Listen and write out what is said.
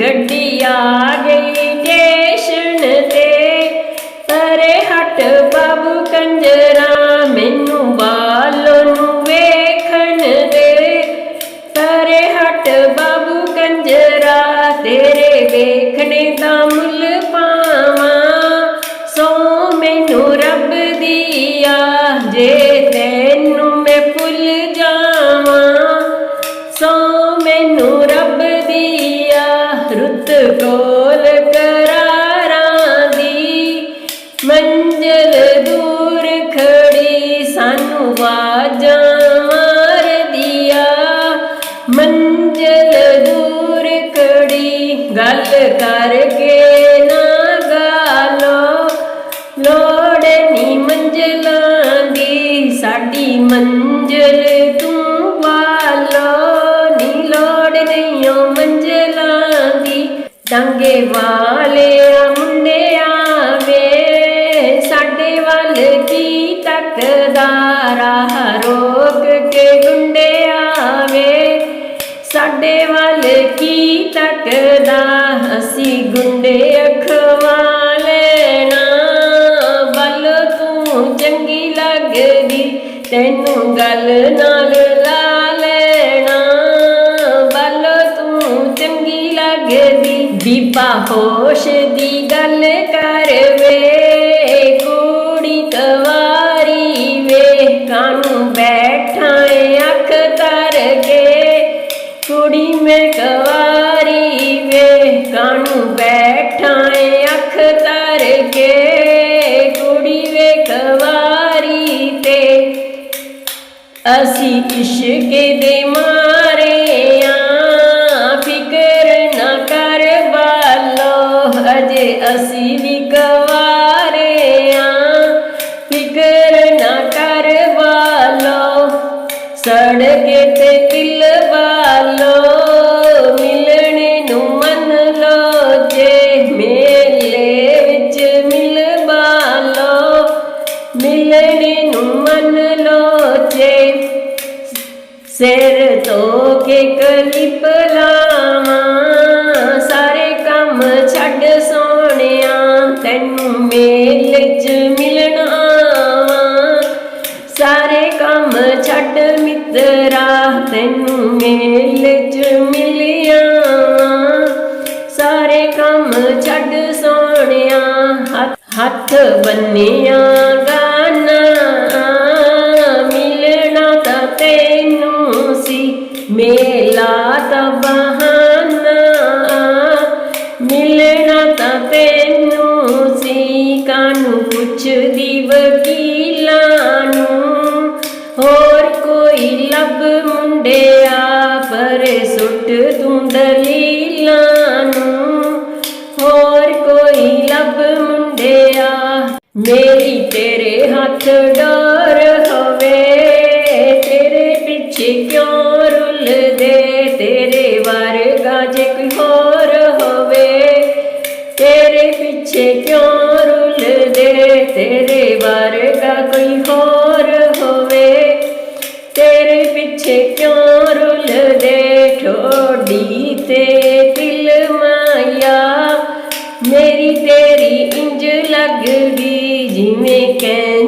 ਗੱਡੀ ਰੁੱਤ ਕੋਲ ਕਰਾਰਾਂ ਦੀ ਮੰਜ਼ਲ ਦੂਰ ਖੜੀ ਸਾਨੂੰ ਵਾਜਾਂ ਮਾਰਦੀਆ। ਮੰਜ਼ਲ ਦੂਰ ਖੜੀ ਗੱਲ ਕਰਕੇ ਨਾ ਗਾਲੋ। ਲੋੜ ਨੀ ਮੰਜ਼ਲਾਂ ਦੀ, ਸਾਡੀ ਮੰਜ਼ਲ ਤੂੰ ਚੰਗੇ ਟਾਂਗੇ ਵਾਲਿਆ ਮੁੰਡਿਆਂ ਵੇ ਸਾਡੇ ਵੱਲ ਕੀ ਤੱਕਦਾ ਰਾਹ ਰੋਕ ਕੇ ਗੁੰਡਿਆਂ ਵੇ ਸਾਡੇ ਵੱਲ ਕੀ ਤੱਕਦਾ ਅਸੀਂ ਗੁੰਡੇ ਅਖਵਾ ਲੈਣਾ। ਵੱਲ ਤੂੰ ਚੰਗੀ ਲੱਗਦੀ, ਤੈਨੂੰ ਗੱਲ ਨਾਲ ਬੀਬਾ ਹੋਸ਼ ਦੀ ਗੱਲ ਕਰ ਵੇ ਕੁੜੀ ਤਵਾਰੀ ਵੇ ਕਾਨੂੰ ਬੈਠਾ ਅੱਖ ਤਰ ਕੇ ਕੁੜੀ ਮੈਂ ਕਵਾਰੀ ਵੇ ਕਾਨੂੰ ਬੈਠਾ ਅੱਖ ਤਰ ਕੇ ਕੁੜੀ ਵੇ ਕਵਾਰੀ ਤੇ ਅਸੀਂ ਇਸ਼ਕ ਦੇ ਮਾਂ ਅਸੀਂ ਵੀ ਕਵਾਰੇ ਆਂ ਫਿਕਰ ਨਾ ਕਰ ਬਾਲੋ ਸੜਕੇ ਤੇ ਦਿਲ ਵਾਲੋ, ਮਿਲਣੇ ਨੂੰ ਮਨ ਲੋ ਜੇ ਮੇਲੇ ਵਿੱਚ ਮਿਲ ਬਾਲੋ, ਮਿਲਣੇ ਨੂੰ ਮਨ ਲੋ ਜੇ ਸਿਰ ਧੋ ਕੇ ਕਲਿਪ ਲਾਵਾਂ। ਸਾਰੇ ਕੰਮ ਛੱਡ ਮਿੱਤਰਾ, ਤੈਨੂੰ ਮੇਲੇ 'ਚ ਮਿਲਿਆ। ਸਾਰੇ ਕੰਮ ਛੱਡ ਸੋਹਣਿਆ, ਹੱਥ- ਹੱਥ ਬੰਨਿਆ ਗਾਨਾ। ਮਿਲਣਾ ਤਾਂ ਤੈਨੂੰ ਸੀ, ਮੇਲਾ ਤਾਂ ਬਹਾਨਾ। ਮਿਲਣਾ ਤਾਂ ਤੈਨੂੰ ਸੀ ਕਾਨੂੰ ਪੁੱਛਦੀ ਵਕੀਲਾਂ? ਕੋਈ ਲੱਭ ਮੁੰਡਿਆ ਪਰ ਸੁੱਟ ਤੂੰ ਦਲੀਲਾਂ ਨੂੰ। ਹੋਰ ਕੋਈ ਲੱਭ ਮੁੰਡਿਆ ਮੇਰੀ ਤੇਰੇ ਹੱਥ ਡੋਰ ਹੋਵੇ, ਤੇਰੇ ਪਿੱਛੇ ਕਿਉਂ ਰੁੱਲਦੇ? ਤੇਰੇ ਵਰਗਾ ਜੇ ਕੋਈ ਹੋਰ ਹੋਵੇ, ਤੇਰੇ ਪਿੱਛੇ ਕਿਉਂ ਰੁੱਲਦੇ? ਤੇਰੇ ਵਰਗਾ ਕੋਈ ਹੋਰ ਪਿੱਛੇ ਕਿਉਂ ਰੁੱਲਦੇ? ਠੋਡੀ ਤੇ ਦਿਲ ਮਾਇਆ। ਮੇਰੀ ਤੇਰੀ ਇੰਜ ਲੱਗਦੀ ਜਿਵੇਂ ਕਹਿ